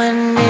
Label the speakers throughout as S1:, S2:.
S1: when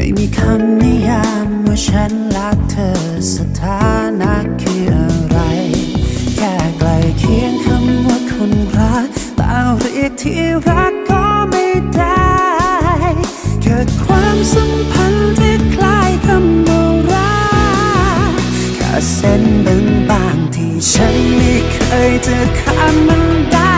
S2: ไม่มีคำนิยามว่าฉันรักเธอสถานะคืออะไร แค่ใกลเคียงคำว่าคนรักแต่เรียกที่รักก็ไม่ได้เกิดความสัมพันธ์ที่คล้ายคำว่ารักแค่เส้นบางๆที่ฉันไม่เคยจะข้ามมันได้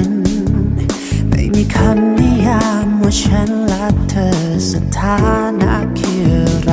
S2: น คำนิยามว่าฉันรักเธอสถานะคืออะไร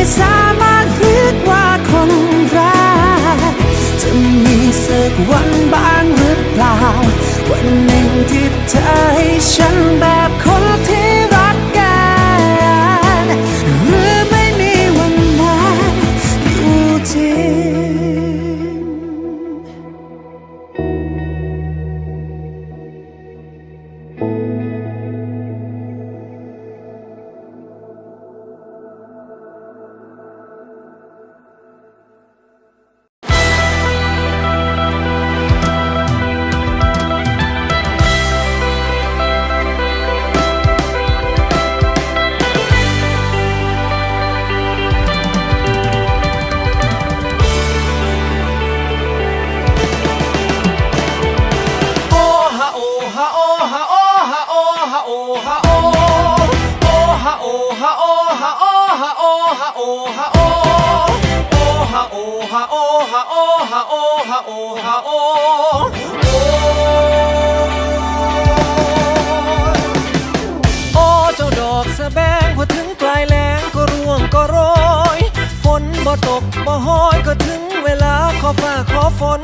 S2: ไม่สามารถเรียกว่าคนรักจะมีสักวันบ้างหรือเปล่า
S3: โอ้เจ้าดอกสะแบงพอถึงปลายแล้งก็ร่วงก็โรยฝนบ่ตกบ่ห้อยก็ถึงเวลาขอฟ้าขอฝน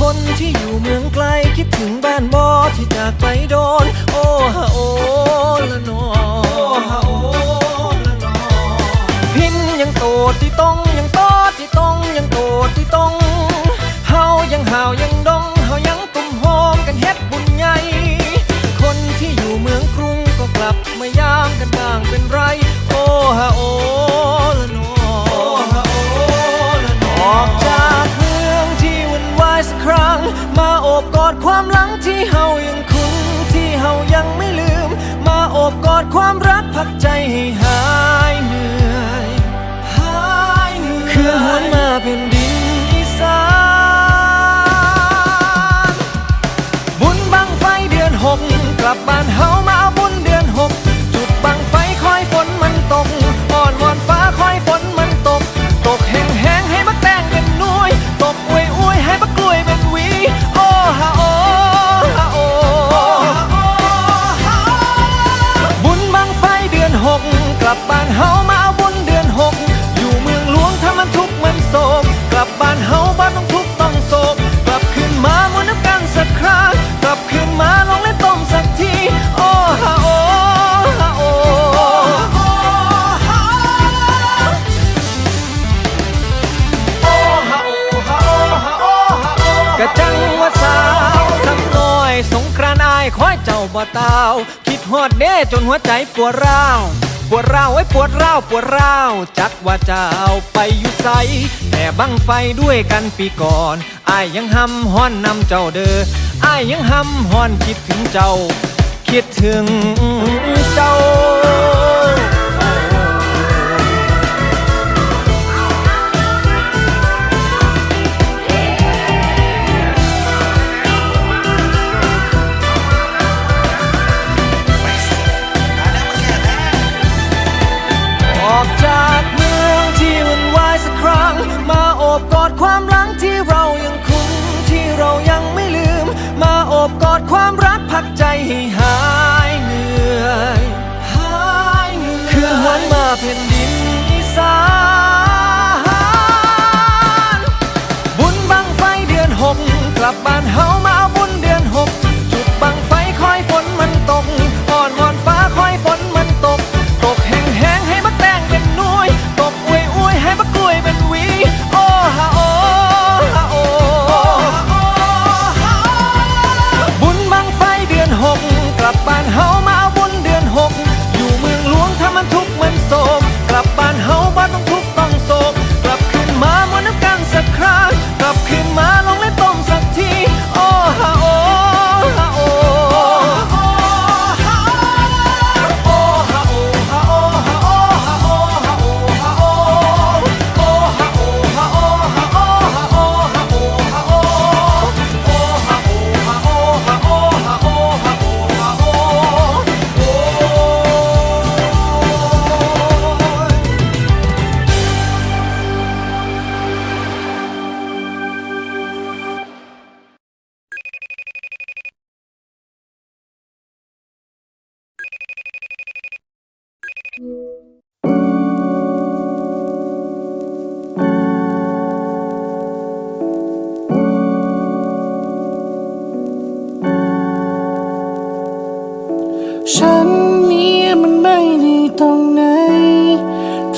S3: คนที่อยู่เมืองไกลคิดถึงบ้านบอที่จากไปโดน โอ้ฮะโอ้ละนอโอ้ฮะโอ้ละนอพินยังโตดที่ต้องยังโตที่ต้องยังโตดที่ต้อง ยังหาวยังดองเฮายังตุ่มโฮมกันเฮ็ดบุญใหญ่ คนที่อยู่เมืองกรุงก็กลับมายามกันบ้างเป็นไร โอฮาโอละโนโอฮาโอละโนออกจากเมืองที่วุ่นวายสักครั้ง มาโอบกอดความหลังที่เฮายังคุ้นที่เฮายังไม่ลืม มาโอบกอดความรักพักใจ up and home. บ่เตาคิดฮอดเด้จนหัวใจปวดร้าว ปวดร้าวไอ้ปวดร้าวปวดร้าว จักว่าจะเอาไปอยู่ใสแต่บังไฟด้วยกันปีก่อนอายยังหำฮ้อนนำเจ้าเด้ออายยังหำฮ้อนคิดถึงเจ้า คิดถึงเจ้า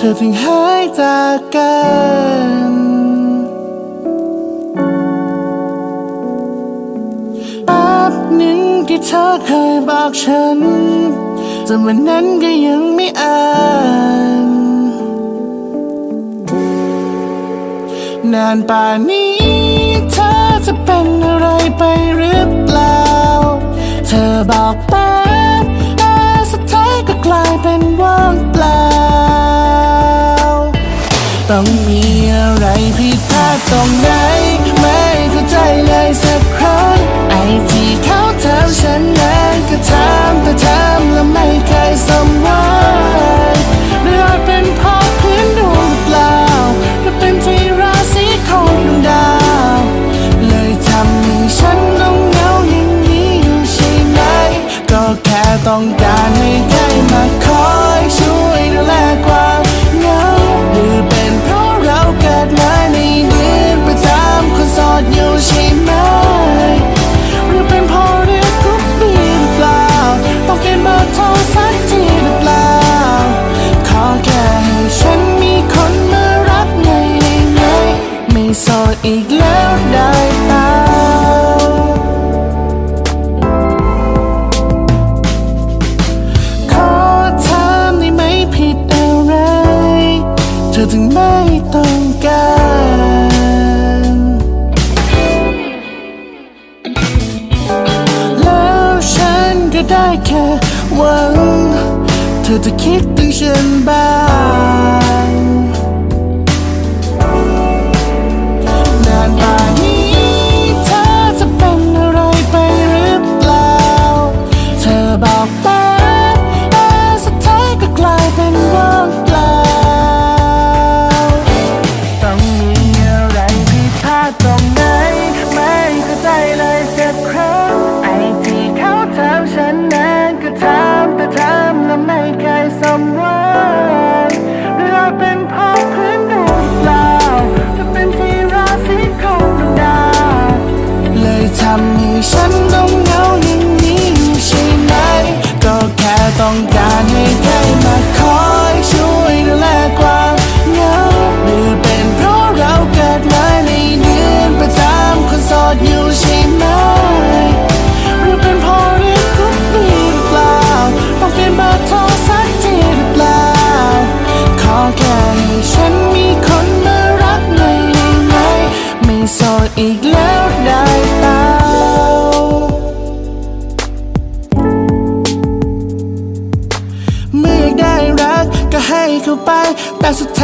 S4: ธอถึงหายจากกัน แอบหนึ่งที่เธอเคยบอกฉันจนวันนั้นก็ยังไม่อ่านนานป่านี้ เธอจะเป็นอะไรไปหรือเปล่า เธอบอกไปแต่สุดท้ายก็กลายเป็นว่างเปล่า ต้องมีอะไรผิดพลาดตรงไหน ไม่เข้าใจเลยสักครั้ง ไอที่เขาถามฉันนั้นก็ถามแต่ถามแล้วไม่เคยสมหวังหรืออาเป็นเพราะพื้นดวงเปล่าหรือเป็นที่ราศีของดาว เลยทำให้ฉันต้องเหงาอย่างนี้อยู่ใช่ไหม ก็แค่ต้องการ ได้แค่หวัง เธอจะคิดถึงฉันบ้าง อีกแล้วได้เปล่าเมื่อได้รักก็ให้เข้าไป แต่สุดท้าย